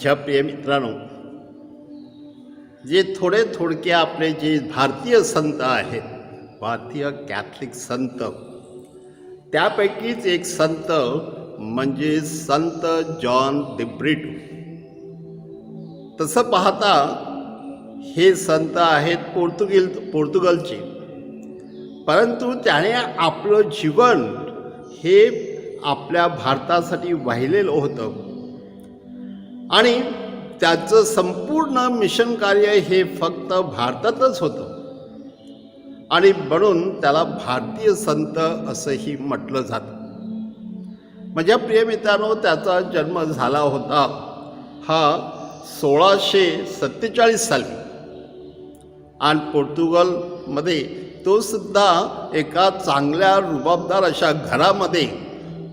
माझ्या प्रिय मित्रांनो जे थोडे थोडके आपले जे भारतीय संत आहेत भारतीय कॅथलिक संत त्यापैकीच एक संत म्हणजे संत जॉन दिब्रिटो तसं पाहता हे संत आहेत पोर्तुगील पोर्तुगलचे. परंतु त्याने आपलं जीवन हे आपल्या भारतासाठी वाहिलेलं होतं. आणि त्याचं संपूर्ण मिशन कार्य हे फक्त भारतातच होतं. आणि म्हणून त्याला भारतीय संत असंही म्हटलं जातं. माझ्या प्रिय मित्रांनो त्याचा जन्म झाला होता हा सोळाशे सत्तेचाळीस साली. आणि पोर्तुगलमध्ये तो सुद्धा एका चांगल्या रुबाबदार अशा घरामध्ये.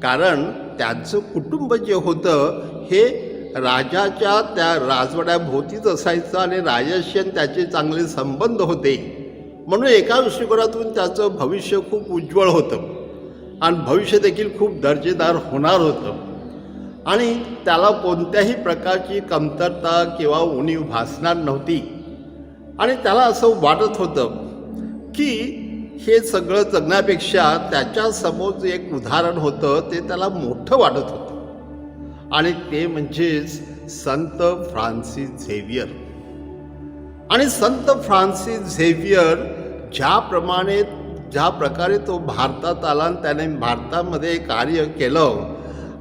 कारण त्याचं कुटुंब जे होतं हे राजाच्या त्या राजवाड्याभोवतीच असायचं आणि राजाशी आणि त्याचे चांगले संबंध होते. म्हणून एका दृष्टिकोनातून त्याचं भविष्य खूप उज्ज्वल होतं. आणि भविष्य देखील खूप दर्जेदार होणार होतं. आणि त्याला कोणत्याही प्रकारची कमतरता किंवा उणीव भासणार नव्हती. आणि त्याला असं वाटत होतं की हे सगळं जगण्यापेक्षा त्याच्यासमोर जे एक उदाहरण होतं ते त्याला मोठं वाटत होतं. आणि ते म्हणजेच संत फ्रान्सिस झेवियर. आणि संत फ्रान्सिस झेवियर ज्याप्रमाणे ज्या प्रकारे तो भारतात आला आणि त्याने भारतामध्ये कार्य केलं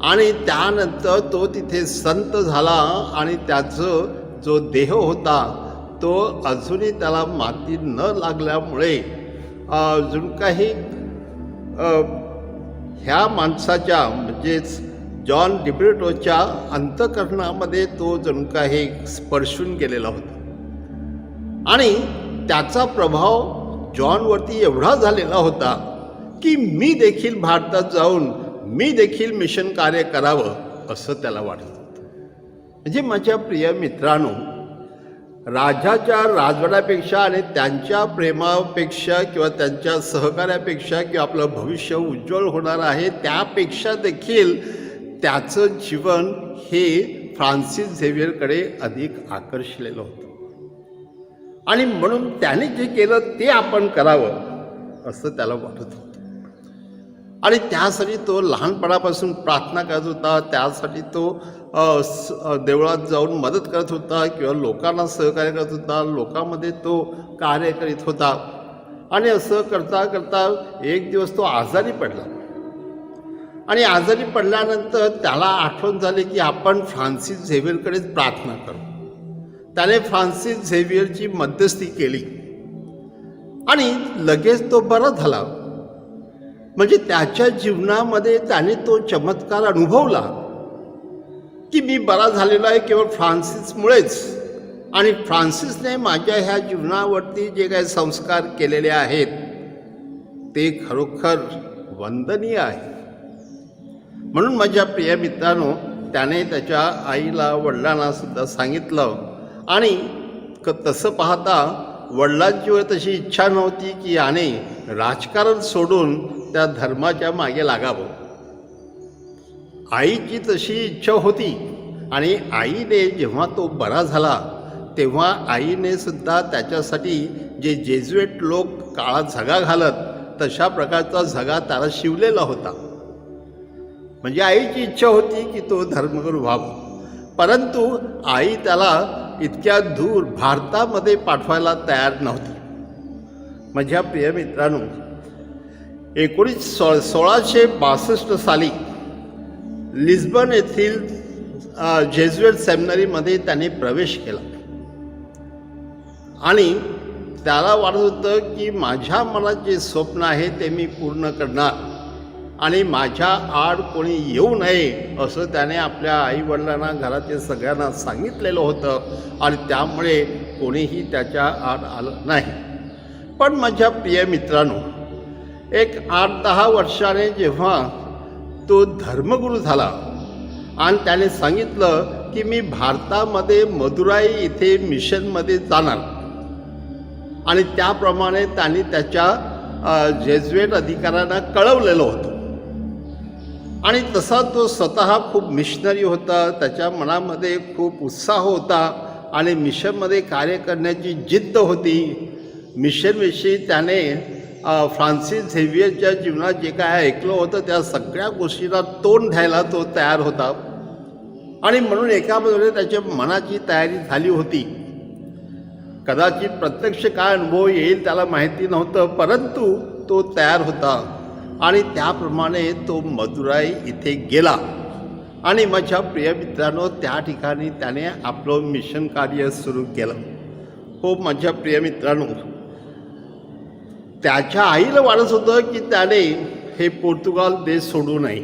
आणि त्यानंतर तो तिथे संत झाला आणि त्याचं जो देह होता तो अजूनही त्याला माती न लागल्यामुळे अजून काही ह्या माणसाच्या म्हणजेच जॉन डिब्रिटोच्या अंतकरणामध्ये तो जणू काही स्पर्शून गेलेला होता. आणि त्याचा प्रभाव जॉनवरती एवढा झालेला होता की मी देखील भारतात जाऊन मी देखील मिशन कार्य करावं असं त्याला वाटत होतं म्हणजे माझ्या प्रिय मित्रांनो राजाच्या राजवाड्यापेक्षा आणि त्यांच्या प्रेमापेक्षा किंवा त्यांच्या सहकार्यापेक्षा किंवा आपलं भविष्य उज्ज्वल होणार आहे त्यापेक्षा देखील त्याचं जीवन हे फ्रान्सिस झेवियरकडे अधिक आकर्षलेलं होतं. आणि म्हणून त्याने जे केलं ते आपण करावं असं त्याला वाटत होतं. आणि त्यासाठी तो लहानपणापासून प्रार्थना करत होता त्यासाठी तो स- देवळात जाऊन मदत करत होता किंवा लोकांना सहकार्य करत होता लोकांमध्ये तो कार्य करीत होता. आणि असं करता करता एक दिवस तो आजारी पडला. आणि आजारी पडल्यानंतर त्याला आठवण झाली की आपण फ्रान्सिस झेवियरकडेच प्रार्थना करू. त्याने फ्रान्सिस झेवियरची मध्यस्थी केली. आणि लगेच तो बरा झाला. म्हणजे त्याच्या जीवनामध्ये त्याने तो चमत्कार अनुभवला की मी बरा झालेला आहे केवळ फ्रान्सिसमुळेच. आणि फ्रान्सिसने माझ्या ह्या जीवनावरती जे काही संस्कार केलेले आहेत ते खरोखर वंदनीय आहे. म्हणून माझ्या प्रिय मित्रांनो त्याने त्याच्या आईला वडिलांना सुद्धा सांगितलं. आणि क तसं पाहता वडिलांची वर तशी इच्छा नव्हती की याने राजकारण सोडून त्या धर्माच्या मागे लागावं. आईची तशी इच्छा होती आणि आईने जेव्हा तो बरा झाला तेव्हा आईने सुद्धा त्याच्यासाठी जे जेजुएट लोक काळा झगा घालत तशा प्रकारचा झगा त्याला शिवलेला होता. म्हणजे आईची इच्छा होती की तो धर्मगुरू व्हावा. परंतु आई त्याला इतक्या दूर भारतामध्ये पाठवायला तयार नव्हती. माझ्या प्रिय मित्रांनो एकोणीस सो सोळाशे बासष्ट साली लिस्बन येथील अ, सेमिनरीमध्ये त्याने प्रवेश केला. आणि त्याला वाटत होतं की माझ्या मनात जे स्वप्न आहे ते मी पूर्ण करणार. आणि माझ्या आड कोणी येऊ नये असं त्याने आपल्या आईवडिलांना घरातील सगळ्यांना सांगितलेलं होतं. आणि त्यामुळे कोणीही त्याच्या आड आलं नाही. पण माझ्या प्रिय मित्रांनो एक आठ दहा वर्षाने जेव्हा तो धर्मगुरू झाला आणि त्याने सांगितलं की मी भारतामध्ये मदुराई इथे मिशनमध्ये जाणार. आणि त्याप्रमाणे त्यांनी त्याच्या जेजवेट अधिकाऱ्यांना कळवलेलं होतं. आणि तसा तो स्वतः खूप मिशनरी होता त्याच्या मनामध्ये खूप उत्साह होता आणि मिशनमध्ये कार्य करण्याची जिद्द होती. मिशनविषयी त्याने फ्रान्सिस झेवियरच्या जीवनात जे काय ऐकलं होतं त्या सगळ्या गोष्टीला तोंड द्यायला तो तयार होता. आणि म्हणून एका बाजूने त्याच्या मनाची तयारी झाली होती. कदाचित प्रत्यक्ष काय अनुभव येईल त्याला माहिती नव्हतं परंतु तो तयार होता. आणि त्याप्रमाणे तो मदुराई इथे गेला. आणि माझ्या प्रिय मित्रांनो त्या ठिकाणी त्याने आपलं मिशन कार्य सुरू केलं. हो माझ्या प्रिय मित्रांनो त्याच्या आईला वाटत होतं की त्याने हे पोर्तुगाल देश सोडू नये.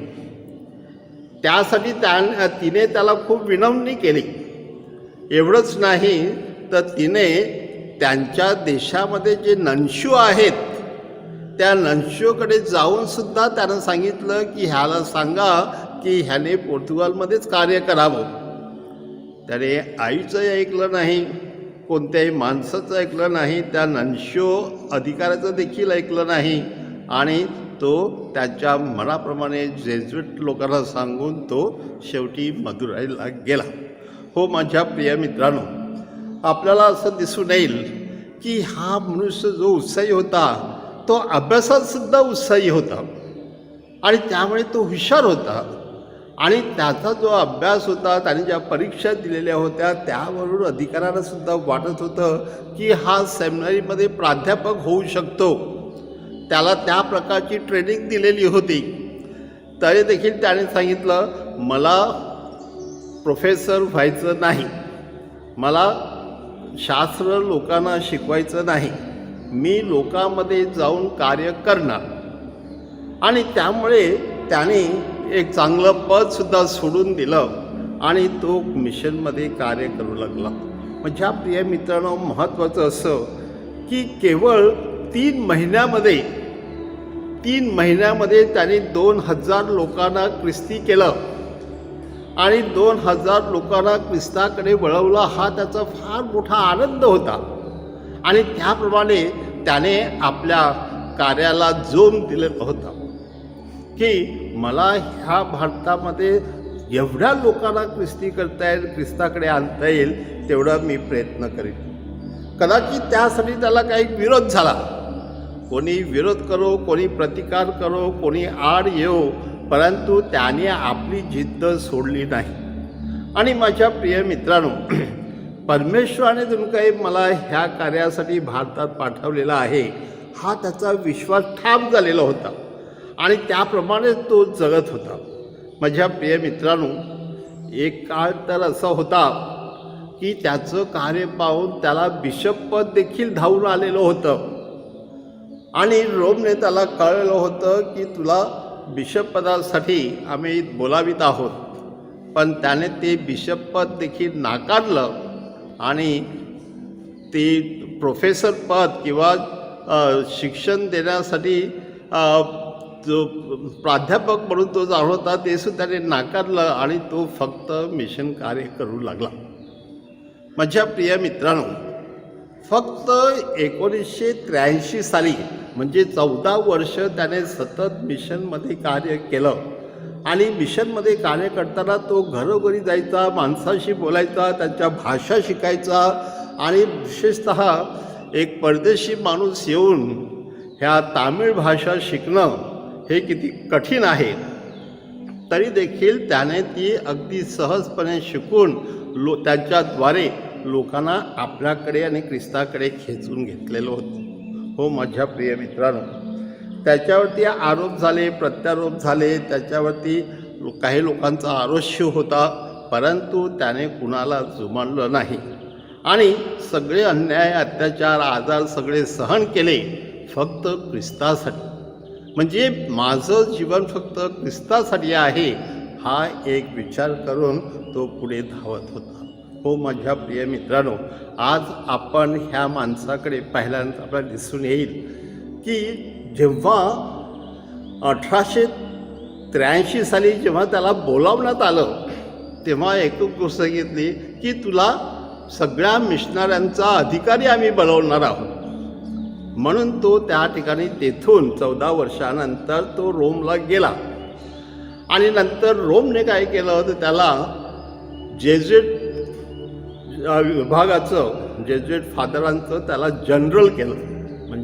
त्यासाठी त्या तिने त्याला खूप विनवणी केली. एवढंच नाही तर तिने त्यांच्या देशामध्ये जे नंशू आहेत त्या लंशोकडे जाऊन सुद्धा त्यानं सांगितलं की ह्याला सांगा की ह्याने पोर्तुगालमध्येच कार्य करावं. त्याने आईचं ऐकलं नाही कोणत्याही माणसाचं ऐकलं नाही त्या नंशो अधिकाऱ्याचं देखील ऐकलं नाही आणि तो त्याच्या मनाप्रमाणे जेजुट लोकांना सांगून तो शेवटी मदुराईला गेला. हो माझ्या प्रिय मित्रांनो आपल्याला असं दिसून येईल की हा मनुष्य जो उत्साही होता तो अभ्यासातसुद्धा उत्साही होता. आणि त्यामुळे तो हुशार होता. आणि त्याचा जो अभ्यास होता त्याने ज्या परीक्षा दिलेल्या होत्या त्यावरून अधिकाऱ्यांना सुद्धा वाटत होतं की हा सेमिनारीमध्ये प्राध्यापक होऊ शकतो. त्याला त्या प्रकारची ट्रेनिंग दिलेली होती. तरी देखील त्याने सांगितलं मला प्रोफेसर व्हायचं नाही. मला शास्त्र लोकांना शिकवायचं नाही. मी लोकांमध्ये जाऊन कार्य करणार. आणि त्यामुळे त्याने एक चांगलं पदसुद्धा सोडून दिलं आणि तो मिशनमध्ये कार्य करू लागला. माझ्या प्रिय मित्रांनो महत्त्वाचं असं की केवळ तीन महिन्यामध्ये तीन महिन्यामध्ये त्याने दोन हजार लोकांना ख्रिस्ती केलं. आणि दोन हजार लोकांना ख्रिस्ताकडे वळवलं हा त्याचा फार मोठा आनंद होता. आणि त्याप्रमाणे त्याने आपल्या कार्याला जोम दिलेला होता. की मला ह्या भारतामध्ये एवढ्या लोकांना ख्रिस्ती करता येईल ख्रिस्ताकडे आणता येईल तेवढा मी प्रयत्न करेन. कदाचित त्यासाठी त्याला काही विरोध झाला. कोणी विरोध करो कोणी प्रतिकार करो कोणी आड येऊ परंतु त्याने आपली जिद्द सोडली नाही. आणि माझ्या प्रिय मित्रांनो परमेश्वराने जणू काही मला ह्या कार्यासाठी भारतात पाठवलेला आहे हा त्याचा विश्वास ठाम झालेला होता. आणि त्याप्रमाणे तो जगत होता. माझ्या प्रिय मित्रांनो एक काळ तर असा होता की त्याचं कार्य पाहून त्याला बिशपपद देखील धावून आलेलं होतं. आणि रोमने त्याला कळलं होतं की तुला बिशपपदासाठी आम्ही बोलावित आहोत. पण त्याने ते बिशपपद देखील नाकारलं. आणि ते प्रोफेसर पद किंवा शिक्षण देण्यासाठी जो प्राध्यापक म्हणून तो जात होता ते सुद्धा त्याने नाकारलं आणि तो फक्त मिशन कार्य करू लागला. माझ्या प्रिय मित्रांनो फक्त एकोणीसशे त्र्याऐंशी साली म्हणजे चौदा वर्ष त्याने सतत मिशनमध्ये कार्य केलं. आणि मिशनमध्ये कार्य करताना तो घरोघरी जायचा माणसाशी बोलायचा त्यांच्या भाषा शिकायचा आणि विशेषत एक परदेशी माणूस येऊन ह्या तामिळ भाषा शिकणं हे किती कठीण आहे. तरी देखील त्याने ती अगदी सहजपणे शिकून लो त्याच्याद्वारे लोकांना आपल्याकडे आणि ख्रिस्ताकडे खेचून घेतलेलं होतं. हो माझ्या प्रिय मित्रांनो त्याच्यावरती आरोप झाले प्रत्यारोप झाले त्याच्यावरती लो- काही लोकांचा आरोश्य होता परंतु त्याने कुणाला जुमानलं नाही. आणि सगळे अन्याय अत्याचार आजार सगळे सहन केले फक्त ख्रिस्तासाठी. म्हणजे माझं जीवन फक्त ख्रिस्तासाठी आहे हा एक विचार करून तो पुढे धावत होता. हो माझ्या प्रिय मित्रांनो आज आपण ह्या माणसाकडे पाहिल्यानंतर आपल्याला दिसून येईल की जेव्हा अठराशे त्र्याऐंशी साली जेव्हा त्याला बोलावण्यात आलं तेव्हा एकूण गोष्ट सांगितली की तुला सगळ्या मिशनऱ्यांचा अधिकारी आम्ही बनवणार आहोत. म्हणून तो त्या ठिकाणी तेथून चौदा वर्षानंतर तो रोमला गेला. आणि नंतर रोमने काय केलं तर त्याला जेजुएट विभागाचं जेजेट फादरांचं त्याला जनरल केलं.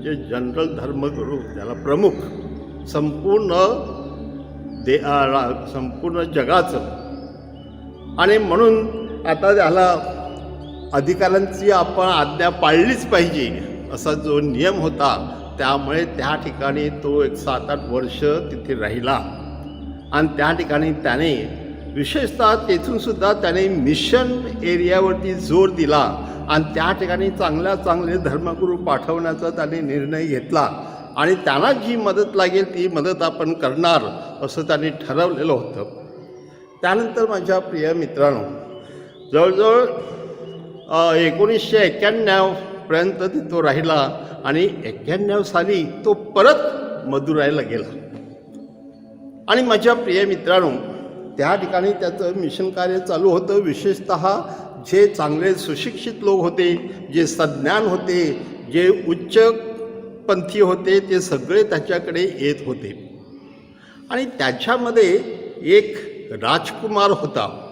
म्हणजे जनरल धर्मगुरू त्याला प्रमुख. संपूर्ण दे रा- संपूर्ण जगाचं. आणि म्हणून आता त्याला अधिकाऱ्यांची आपण आज्ञा पाळलीच पाहिजे असा जो नियम होता त्यामुळे त्या ठिकाणी तो एक सात आठ वर्ष तिथे राहिला. आणि त्या ठिकाणी त्याने विशेषतः तेथून सुद्धा त्याने मिशन एरियावरती जोर दिला आणि त्या ठिकाणी चांगल्या चांगले धर्मगुरू पाठवण्याचा त्याने निर्णय घेतला. आणि त्यांना जी मदत लागेल ती मदत आपण करणार असं त्यांनी ठरवलेलं होतं. त्यानंतर माझ्या प्रिय मित्रांनो जवळजवळ एकोणीसशे एक्क्याण्णवपर्यंत ती तो राहिला आणि एक्क्याण्णव साली तो परत मदुराईला गेला. आणि माझ्या प्रिय मित्रांनो त्या ठिकाणी त्याचं मिशन कार्य चालू होतं. विशेषत जे चांगले सुशिक्षित लोक होते जे सज्ञान होते जे उच्चपंथी होते ते सगळे त्याच्याकडे येत होते. आणि त्याच्यामध्ये एक राजकुमार होता.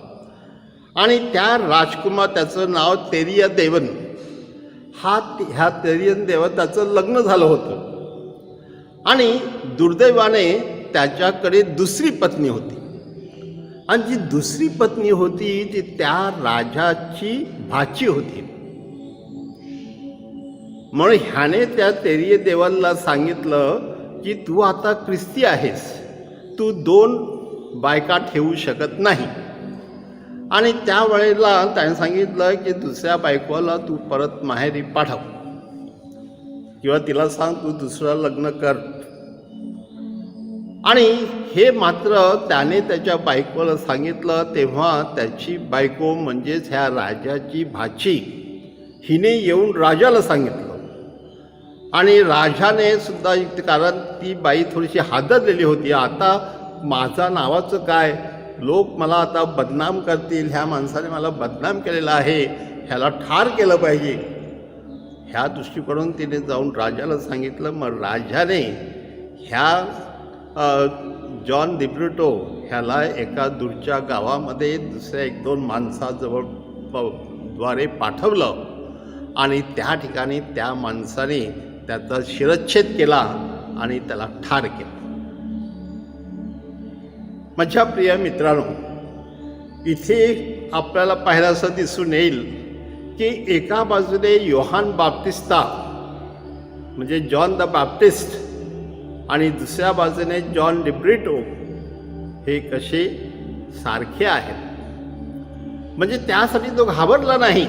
आणि त्या राजकुमार त्याचं नाव तेरिया देवन. हा ह्या तेरियन देवन त्याचं लग्न झालं होतं. आणि दुर्दैवाने त्याच्याकडे दुसरी पत्नी होती. आणि जी दुसरी पत्नी होती ती त्या राजाची भाची होती. म्हणून ह्याने त्या तेरिय देवाला सांगितलं की तू आता ख्रिस्ती आहेस. तू दोन बायका ठेवू शकत नाही. आणि त्यावेळेला त्याने सांगितलं की दुसऱ्या बायकोला तू परत माहेरी पाठव. किंवा तिला सांग तू दुसरं लग्न कर. आणि हे मात्र त्याने त्याच्या बायकोला सांगितलं तेव्हा त्याची बायको म्हणजेच ह्या राजाची भाची हिने येऊन राजाला सांगितलं. आणि राजाने सुद्धा कारण ती बाई थोडीशी हादरलेली होती. आता माझा नावाचं काय? लोक मला आता बदनाम करतील. ह्या माणसाने मला बदनाम केलेला आहे. ह्याला ठार केलं पाहिजे. ह्या दृष्टीकडून तिने जाऊन राजाला सांगितलं. मग राजाने ह्या जॉन दिब्रुटो ह्याला एका दूरच्या गावामध्ये दुसऱ्या एक दोन माणसाजवळ प- द्वारे पाठवलं. आणि त्या ठिकाणी त्या माणसाने त्याचा शिरच्छेद केला आणि त्याला ठार केलं. माझ्या प्रिय मित्रांनो इथे आपल्याला पाहायला असं दिसून येईल की एका बाजूने योहान बाप्टिस्ता म्हणजे जॉन द बाप्टिस्ट आणि दुसऱ्या बाजूने जॉन लिब्रिटो हे कसे सारखे आहेत. म्हणजे त्यासाठी तो घाबरला नाही.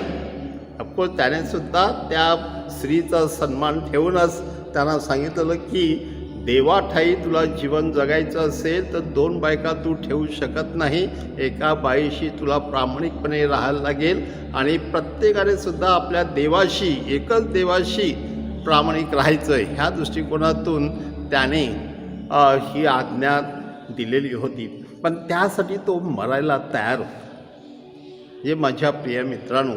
अफकोर्स त्याने सुद्धा त्या स्त्रीचा सन्मान ठेवूनच त्यांना सांगितलं की देवाठाई तुला जीवन जगायचं असेल तर दोन बायका तू ठेवू शकत नाही. एका बाईशी तुला प्रामाणिकपणे राहायला लागेल आणि प्रत्येकाने सुद्धा आपल्या देवाशी एकच देवाशी प्रामाणिक राहायचं ह्या दृष्टिकोनातून त्याने ही आज्ञा दिलेली होती. पण त्यासाठी तो मरायला तयार होता. हे माझ्या प्रिय मित्रांनो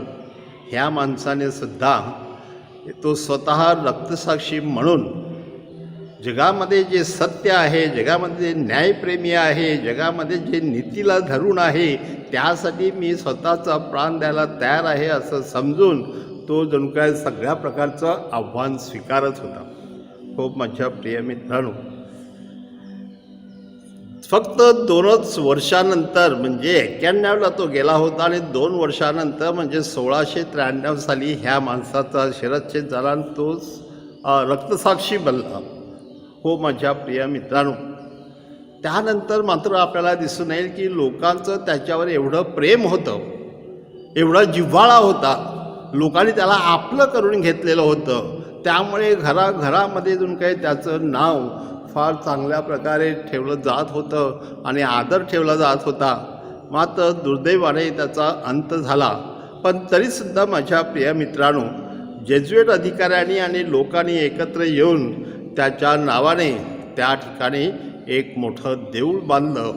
ह्या माणसाने सुद्धा तो स्वतः रक्तसाक्षी म्हणून जगामध्ये जे सत्य आहे जगामध्ये जे न्यायप्रेमी आहे जगामध्ये जे नीतीला धरून आहे त्यासाठी मी स्वतःचा प्राण द्यायला तयार आहे असं समजून तो जणू काय सगळ्या प्रकारचं आव्हान स्वीकारत होता. खूप माझ्या प्रिय मित्रांनो फक्त दोनच वर्षानंतर म्हणजे एक्क्याण्णवला तो गेला होता आणि दोन वर्षानंतर म्हणजे सोळाशे त्र्याण्णव साली ह्या माणसाचा शरदचे झाला आणि तो रक्तसाक्षी बनला. हो माझ्या प्रिय मित्रांनो. त्यानंतर मात्र आपल्याला दिसून येईल की लोकांचं त्याच्यावर एवढं प्रेम होतं एवढा जिव्हाळा होता. लोकांनी त्याला आपलं करून घेतलेलं होतं. त्यामुळे घराघरामध्ये जून काही त्याचं नाव फार चांगल्या प्रकारे ठेवलं जात होतं आणि आदर ठेवला जात होता. मात्र दुर्दैवाने त्याचा अंत झाला. पण तरीसुद्धा माझ्या प्रिय मित्रांनो जेजुएट अधिकाऱ्यांनी आणि लोकांनी एकत्र येऊन त्याच्या नावाने त्या ठिकाणी एक मोठं देऊळ बांधलं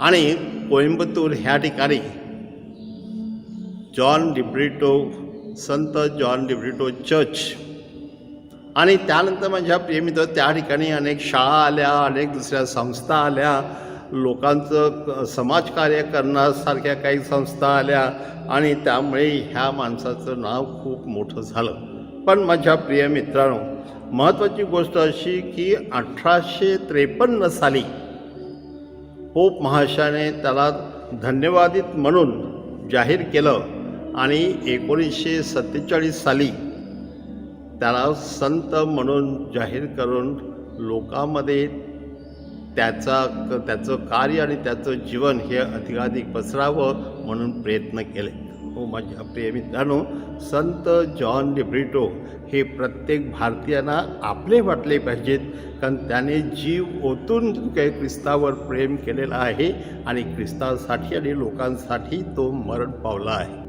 आणि कोइंबतूर ह्या ठिकाणी जॉन डिब्रिटो संत जॉन डिब्रिटो चर्च आणि त्यानंतर माझ्या प्रियमित्र त्या ठिकाणी अनेक शाळा आल्या अनेक दुसऱ्या संस्था आल्या. लोकांचं क- समाजकार्य करण्यासारख्या काही संस्था आल्या आणि त्यामुळे ह्या माणसाचं नाव खूप मोठं झालं. पण माझ्या प्रिय मित्रांनो महत्त्वाची गोष्ट अशी की अठराशे त्रेपन्न साली पोप महाशयाने त्याला धन्यवादित म्हणून जाहीर केलं आणि एकोणीसशे सत्तेचाळीस साली त्याला संत म्हणून जाहीर करून लोकांमध्ये त्याचा त्याचं कार्य आणि त्याचं जीवन हे अधिकाधिक पसरावं म्हणून प्रयत्न केले. हो माझ्या प्रिय मित्रांनो संत जॉन डिब्रिटो हे प्रत्येक भारतीयांना आपले वाटले पाहिजेत कारण त्याने जीव ओतून काही ख्रिस्तावर प्रेम केलेलं आहे आणि ख्रिस्तासाठी आणि लोकांसाठी तो मरण पावला आहे.